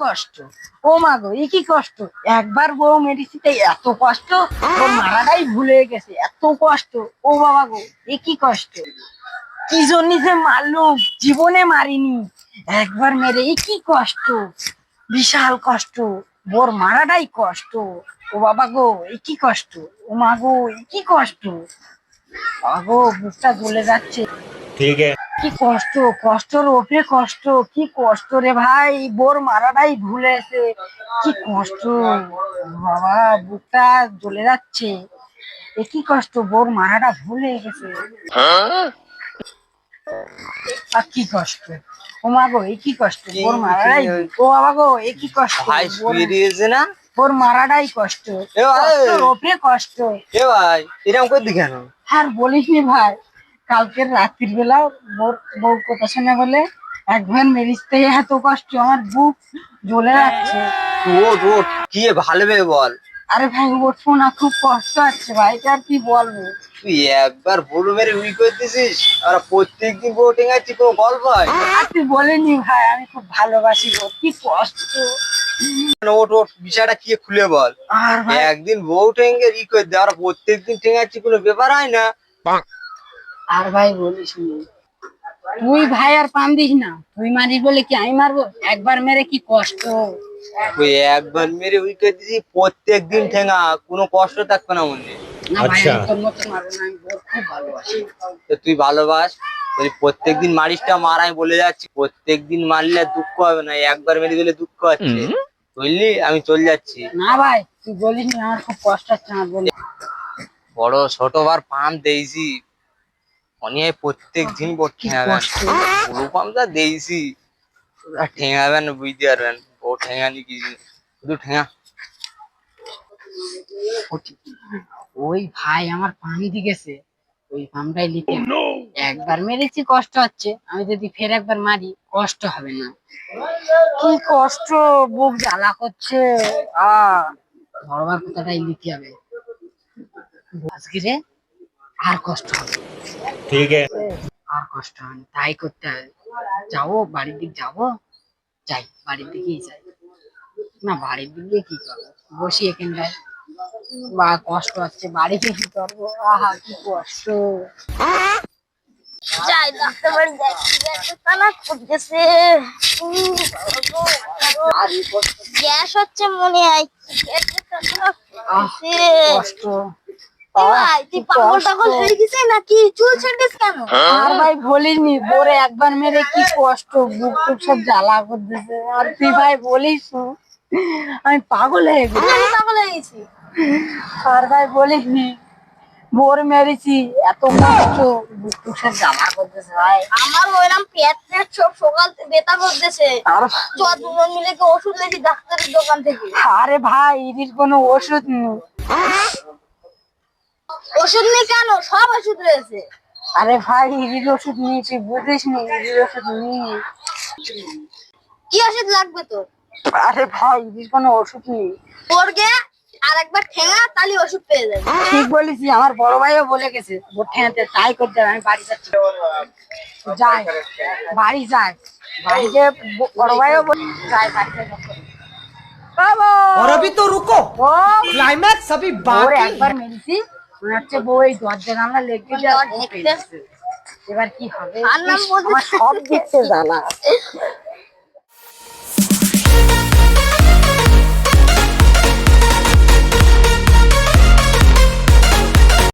কষ্ট? ও মা গো, এ কি কষ্ট? একবার বউ মেডিসিতে এত কষ্ট? ও মারাটাই ভুলে গেছে, এত কষ্ট। ও বাবা গো, এ কি কষ্ট? কি জন্য যে মারলো? জীবনে মারিনি। একবার মেরে, এ কি কষ্ট? বিশাল কষ্ট। বর মারাটাই কষ্ট। ও বাবা গো, এ কি কষ্ট? ও মা গো, এ কি কষ্ট? বাবা গো, বুকটা জ্বলে যাচ্ছে। ঠিক আছে। কি কষ্ট কষ্টর ওপরে কষ্ট কি কষ্ট রে ভাই বোর মারাটাই ভুলেছে কি কষ্ট বাবা বুকটা জ্বলে যাচ্ছে। এ কি কষ্ট বোর মারাটা ভুলে গেছে। আর কি কষ্ট? ও মা গো এ কি কষ্ট বোর মারাটাই ও বাবা গো এ কি কষ্ট ভাই শুয়ে দিয়েছে না? বোর মারাটাই কষ্ট। এ ভাই। ওপরে কষ্ট। এ ভাই এরকম করে দি কেন? আর বলিস নি ভাই কালকের রাত্রির বেলা বউ কথা শোনা বলে একবার মেরিজতে এত কষ্ট আমার বুক জ্বলে যাচ্ছে। ওট ওট কি এ ভালো ভাবে বল। আরে ভাই উঠবো না খুব কষ্ট আছে ভাই আর কি বলব? তুই একবার বলু মেরে উই করে দিছিস আর প্রত্যেক দিন বোটিং আছি কোনো গল্প হয়? আর তুই বলিনি ভাই আমি খুব ভালোবাসি গো কি কষ্ট। ওট ওট বিষয়টা কি খুলে বল। আর একদিন বউ টেঙ্গে ই করে দে আর প্রত্যেক দিন টেঙ্গাচ্ছি কোনো ব্যাপার হয় না। আর ভাই বলিস নি। তুই ভাই আর পান দিস না। তুই মারিস বলে কি আমি মারবো? একবার মেরে কি কষ্ট? তুই একবার মেরে উই করে দিছি প্রত্যেক দিন ঠেঙা কোনো কষ্ট থাকবে না মনে। না ভাই আচ্ছা। আমি তোর মতো মারবো না আমি বোর খুব ভালোবাসি। তো তুই ভালোবাস তুই প্রত্যেক দিন মারিসটা মার আমি বলে যাচ্ছি। প্রত্যেক দিন মারলে দুঃখ হবে না একবার মেরে দিলে দুঃখ হচ্ছে। বুঝলি? আমি চলে যাচ্ছি। না ভাই তুই বলিস না আমার খুব কষ্ট হচ্ছে আমার বলি বড় ছোট বার পাম্প দিয়েছি। অনিয়ে প্রত্যেক দিন বড় ঠেঙাবেন পাম্পটা দিয়েছি আর ঠেঙাবেন বুঝতে পারবেন। ও ঠেঙানি কি শুধু ঠেঙা। ওই ভাই আমার পানি দি গেছে ওই পামটাই লিখে একবার মেরেছি কষ্ট হচ্ছে। আমি যদি ফের একবার মারি কষ্ট হবে না। কি কষ্ট বুক জ্বালা করছে। আ বড়বার কথাটাই লিখতে হবে আজকে রে আর কষ্ট হবে। ঠিক আর কষ্ট হবে তাই করতে হবে। যাব বাড়ির দিক যাব যাই বাড়ির দিকেই যাই। না বাড়ির দিকে কি করব? বসি এখানটায়। বা কষ্ট হচ্ছে বাড়িতে কি করব? আহা কি কষ্ট। যাই ডাক্তার গ্যাস হচ্ছে মনে হয়। কষ্ট। নাকি? চুল ছেড়েছিস কেন? আর ভাই বলিসনি বোরে একবার মেরে কি কষ্ট বুক টুক সব জ্বালা করতেছে আর তুই ভাই বলিস আমি পাগল হয়ে গেছি। পাগল হয়ে গেছি। আর ভাই বলিসনি বোর মেরেছি এত কষ্ট বুক টুক সব জ্বালা করতেছে ভাই। আমার ওইরকম পেট পেট সব সকাল থেকে ব্যথা করতেছে। আর চ দুজন মিলে কি ওষুধ লেছি ডাক্তারের দোকান থেকে? আরে ভাই ইরির কোনো ওষুধ নেই। ওষুধ নেই কেন সব ওষুধ রয়েছে আরে ভাই ইরির ওষুধ নেই তুই বুঝিস নি ইরির ওষুধ নেই কি ওষুধ লাগবে তোর আরে ভাই ইরির কোনো ওষুধ নেই তোর গে আর একবার ঠেঙা তাহলে ওষুধ পেয়ে যাবে ঠিক বলেছি আমার বড় ভাইও বলে গেছে ওর ঠেঁতে তাই করতে হবে আমি বাড়ি যাচ্ছি যাই বাড়ি যাই বাড়িতে ব- বড় ভাইও বলে যাই বাড়িতে যাচ্ছি। বাবু! और अभी तो रुको ও क्लाइमैक्स अभी ওর बाकी একবার মেরেছি মনে হচ্ছে বউ এই দরজা জানলা লেগে পেয়েছে। এবার কি হবে আমার সব দিচ্ছে জ্বালা